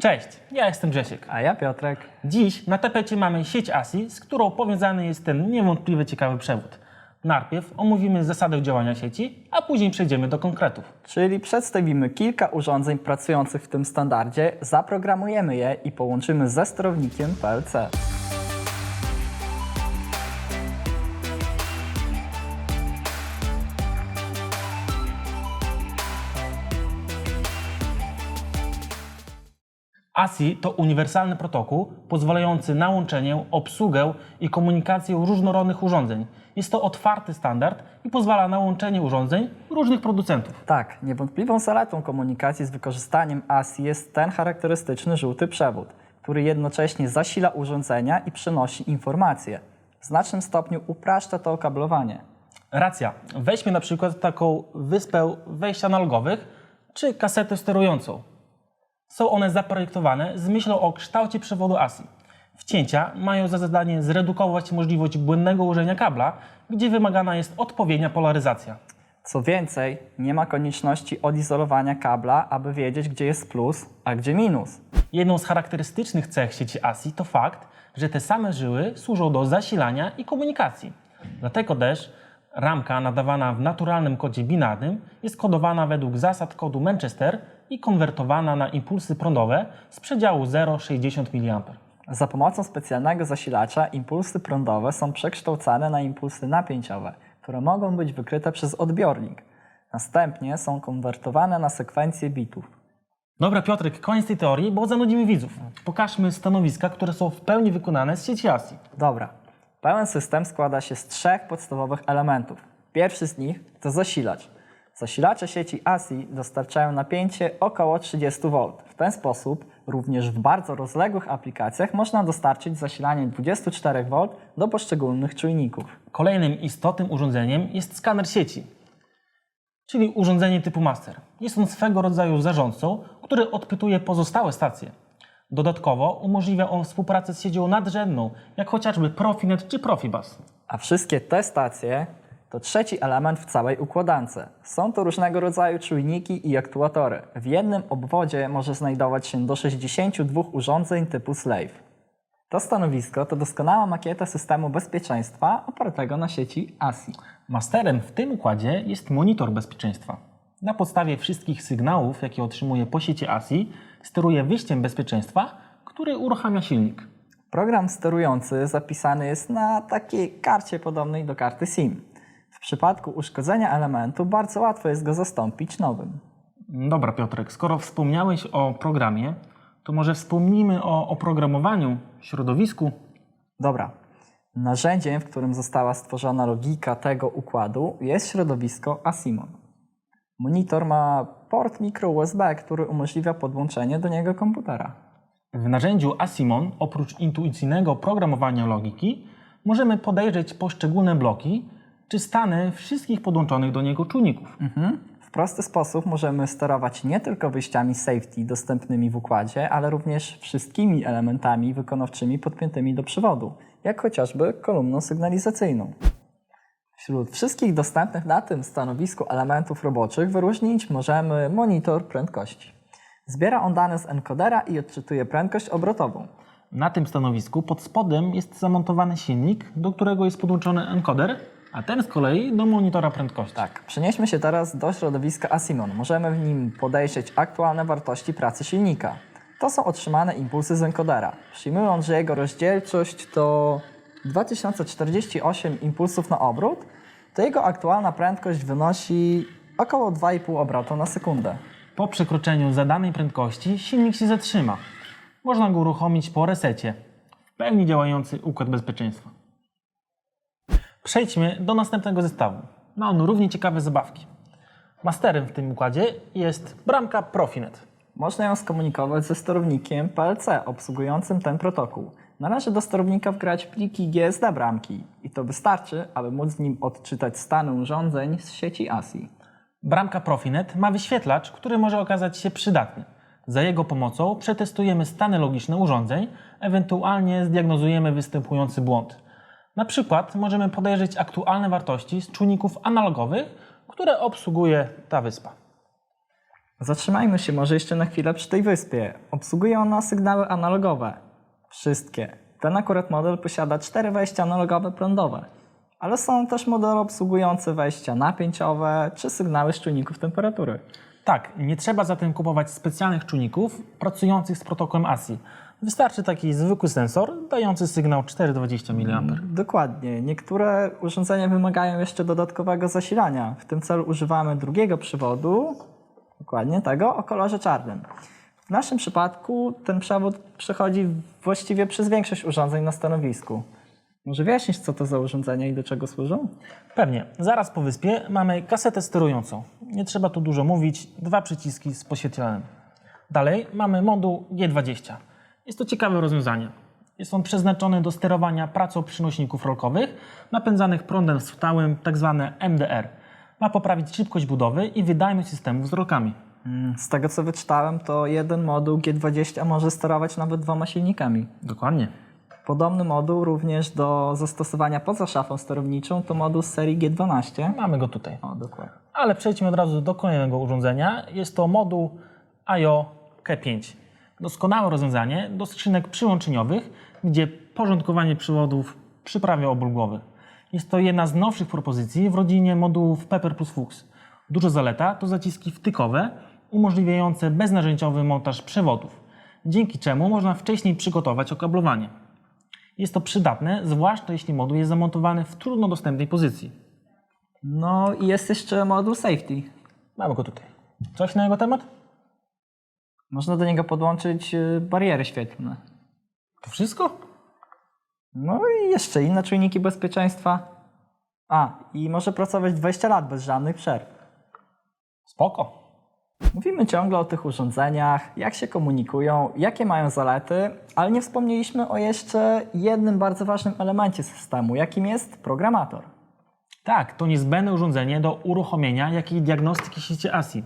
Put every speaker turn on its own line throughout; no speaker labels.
Cześć, ja jestem Grzesiek.
A ja Piotrek.
Dziś na tapecie mamy sieć ASI, z którą powiązany jest ten niewątpliwie ciekawy przewód. Najpierw omówimy zasady działania sieci, a później przejdziemy do konkretów.
Czyli przedstawimy kilka urządzeń pracujących w tym standardzie, zaprogramujemy je i połączymy ze sterownikiem PLC.
ASI to uniwersalny protokół pozwalający na łączenie, obsługę i komunikację różnorodnych urządzeń. Jest to otwarty standard i pozwala na łączenie urządzeń różnych producentów.
Tak, niewątpliwą zaletą komunikacji z wykorzystaniem ASI jest ten charakterystyczny żółty przewód, który jednocześnie zasila urządzenia i przenosi informacje. W znacznym stopniu upraszcza to okablowanie.
Racja. Weźmy na przykład taką wyspę wejść analogowych czy kasetę sterującą. Są one zaprojektowane z myślą o kształcie przewodu ASI. Wcięcia mają za zadanie zredukować możliwość błędnego ułożenia kabla, gdzie wymagana jest odpowiednia polaryzacja.
Co więcej, nie ma konieczności odizolowania kabla, aby wiedzieć, gdzie jest plus, a gdzie minus.
Jedną z charakterystycznych cech sieci ASI to fakt, że te same żyły służą do zasilania i komunikacji. Dlatego też ramka nadawana w naturalnym kodzie binarnym jest kodowana według zasad kodu Manchester i konwertowana na impulsy prądowe z przedziału 0,60 mA.
Za pomocą specjalnego zasilacza impulsy prądowe są przekształcane na impulsy napięciowe, które mogą być wykryte przez odbiornik. Następnie są konwertowane na sekwencje bitów.
Dobra Piotrek, koniec tej teorii, bo zanudzimy widzów. Pokażmy stanowiska, które są w pełni wykonane z sieci ASI.
Dobra. Pełen system składa się z trzech podstawowych elementów. Pierwszy z nich to zasilacz. Zasilacze sieci ASI dostarczają napięcie około 30 V. W ten sposób również w bardzo rozległych aplikacjach można dostarczyć zasilanie 24 V do poszczególnych czujników.
Kolejnym istotnym urządzeniem jest skaner sieci, czyli urządzenie typu master. Jest on swego rodzaju zarządcą, który odpytuje pozostałe stacje. Dodatkowo umożliwia on współpracę z siecią nadrzędną, jak chociażby Profinet czy Profibus.
A wszystkie te stacje to trzeci element w całej układance. Są to różnego rodzaju czujniki i aktuatory. W jednym obwodzie może znajdować się do 62 urządzeń typu slave. To stanowisko to doskonała makieta systemu bezpieczeństwa opartego na sieci ASI.
Masterem w tym układzie jest monitor bezpieczeństwa. Na podstawie wszystkich sygnałów, jakie otrzymuje po sieci ASI, steruje wyjściem bezpieczeństwa, który uruchamia silnik.
Program sterujący zapisany jest na takiej karcie podobnej do karty SIM. W przypadku uszkodzenia elementu bardzo łatwo jest go zastąpić nowym.
Dobra Piotrek, skoro wspomniałeś o programie, to może wspomnijmy o oprogramowaniu, środowisku.
Dobra. Narzędziem, w którym została stworzona logika tego układu jest środowisko Asimon. Monitor ma port micro USB, który umożliwia podłączenie do niego komputera.
W narzędziu Asimon, oprócz intuicyjnego programowania logiki, możemy podejrzeć poszczególne bloki czy stany wszystkich podłączonych do niego czujników.
Mhm. W prosty sposób możemy sterować nie tylko wyjściami safety dostępnymi w układzie, ale również wszystkimi elementami wykonawczymi podpiętymi do przewodu, jak chociażby kolumną sygnalizacyjną. Wśród wszystkich dostępnych na tym stanowisku elementów roboczych wyróżnić możemy monitor prędkości. Zbiera on dane z encodera i odczytuje prędkość obrotową.
Na tym stanowisku pod spodem jest zamontowany silnik, do którego jest podłączony encoder, a ten z kolei do monitora prędkości.
Tak, przenieśmy się teraz do środowiska Asimon. Możemy w nim podejrzeć aktualne wartości pracy silnika. To są otrzymane impulsy z encodera. Przyjmując, że jego rozdzielczość to 2048 impulsów na obrót, to jego aktualna prędkość wynosi około 2,5 obrotu na sekundę.
Po przekroczeniu zadanej prędkości silnik się zatrzyma. Można go uruchomić po resecie. W pełni działający układ bezpieczeństwa. Przejdźmy do następnego zestawu. Ma on równie ciekawe zabawki. Masterem w tym układzie jest bramka Profinet.
Można ją skomunikować ze sterownikiem PLC obsługującym ten protokół. Należy do sterownika wgrać pliki GSD bramki i to wystarczy, aby móc w nim odczytać stany urządzeń z sieci ASI.
Bramka Profinet ma wyświetlacz, który może okazać się przydatny. Za jego pomocą przetestujemy stany logiczne urządzeń, ewentualnie zdiagnozujemy występujący błąd. Na przykład możemy podejrzeć aktualne wartości z czujników analogowych, które obsługuje ta wyspa.
Zatrzymajmy się może jeszcze na chwilę przy tej wyspie. Obsługuje ona sygnały analogowe. Wszystkie. Ten akurat model posiada cztery wejścia analogowe prądowe. Ale są też modele obsługujące wejścia napięciowe czy sygnały z czujników temperatury.
Tak, nie trzeba zatem kupować specjalnych czujników pracujących z protokołem ASI. Wystarczy taki zwykły sensor dający sygnał 420 mA.
Dokładnie. Niektóre urządzenia wymagają jeszcze dodatkowego zasilania. W tym celu używamy drugiego przewodu, dokładnie tego, o kolorze czarnym. W naszym przypadku ten przewód przechodzi właściwie przez większość urządzeń na stanowisku. Może wyjaśnisz, co to za urządzenia i do czego służą?
Pewnie. Zaraz po wyspie mamy kasetę sterującą. Nie trzeba tu dużo mówić. Dwa przyciski z poświetlanem. Dalej mamy moduł G20. Jest to ciekawe rozwiązanie. Jest on przeznaczony do sterowania pracą przynośników rolkowych napędzanych prądem stałym, tzw. MDR. Ma poprawić szybkość budowy i wydajność systemów z rolkami.
Mm, Z tego co wyczytałem, to jeden moduł G20 może sterować nawet dwoma silnikami.
Dokładnie.
Podobny moduł również do zastosowania poza szafą sterowniczą to moduł z serii G12.
Mamy go tutaj.
O, dokładnie.
Ale przejdźmy od razu do kolejnego urządzenia. Jest to moduł IO K5. Doskonałe rozwiązanie do skrzynek przyłączeniowych, gdzie porządkowanie przewodów przyprawia obóz głowy. Jest to jedna z nowszych propozycji w rodzinie modułów Pepper plus Fuchs. Duża zaleta to zaciski wtykowe umożliwiające beznarzędziowy montaż przewodów, dzięki czemu można wcześniej przygotować okablowanie. Jest to przydatne, zwłaszcza jeśli moduł jest zamontowany w trudno dostępnej pozycji.
No i jest jeszcze moduł safety.
Mamy go tutaj. Coś na jego temat?
Można do niego podłączyć y, bariery świetlne.
To wszystko?
No i jeszcze inne czujniki bezpieczeństwa. A, i może pracować 20 lat bez żadnych przerw.
Spoko.
Mówimy ciągle o tych urządzeniach, jak się komunikują, jakie mają zalety, ale nie wspomnieliśmy o jeszcze jednym bardzo ważnym elemencie systemu, jakim jest programator.
Tak, to niezbędne urządzenie do uruchomienia jak i diagnostyki sieci ASI.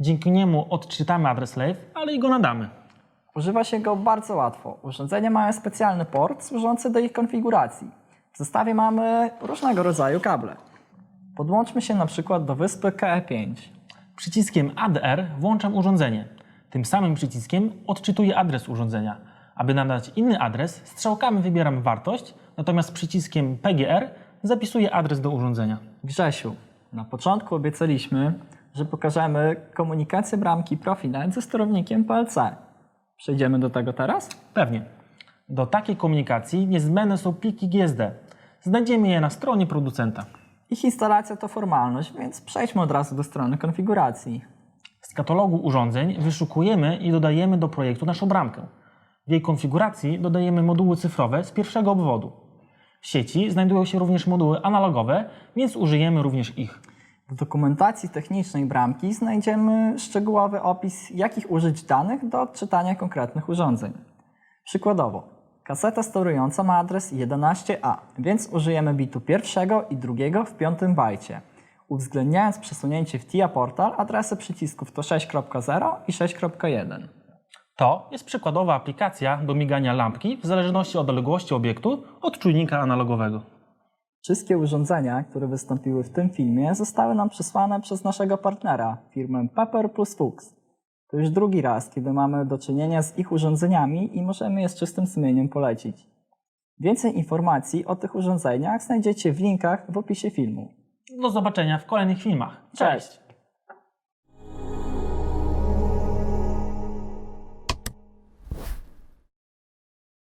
Dzięki niemu odczytamy adres slave, ale i go nadamy.
Używa się go bardzo łatwo. Urządzenia mają specjalny port służący do ich konfiguracji. W zestawie mamy różnego rodzaju kable. Podłączmy się na przykład do wyspy KE5.
Przyciskiem ADR włączam urządzenie. Tym samym przyciskiem odczytuję adres urządzenia. Aby nadać inny adres, strzałkami wybieram wartość, natomiast przyciskiem PGR zapisuję adres do urządzenia.
Grzesiu, na początku obiecaliśmy, że pokażemy komunikację bramki Profinet ze sterownikiem PLC. Przejdziemy do tego teraz?
Pewnie. Do takiej komunikacji niezbędne są pliki GSD. Znajdziemy je na stronie producenta.
Ich instalacja to formalność, więc przejdźmy od razu do strony konfiguracji.
Z katalogu urządzeń wyszukujemy i dodajemy do projektu naszą bramkę. W jej konfiguracji dodajemy moduły cyfrowe z pierwszego obwodu. W sieci znajdują się również moduły analogowe, więc użyjemy również ich.
W dokumentacji technicznej bramki znajdziemy szczegółowy opis, jakich użyć danych do odczytania konkretnych urządzeń. Przykładowo, kaseta sterująca ma adres 11A, więc użyjemy bitu pierwszego i drugiego w piątym bajcie, uwzględniając przesunięcie w TIA portal adresy przycisków to 6.0 i 6.1.
To jest przykładowa aplikacja do migania lampki w zależności od odległości obiektu od czujnika analogowego.
Wszystkie urządzenia, które wystąpiły w tym filmie, zostały nam przesłane przez naszego partnera, firmę Pepper plus Fuchs. To już drugi raz, kiedy mamy do czynienia z ich urządzeniami i możemy je z czystym sumieniem polecić. Więcej informacji o tych urządzeniach znajdziecie w linkach w opisie filmu.
Do zobaczenia w kolejnych filmach.
Cześć!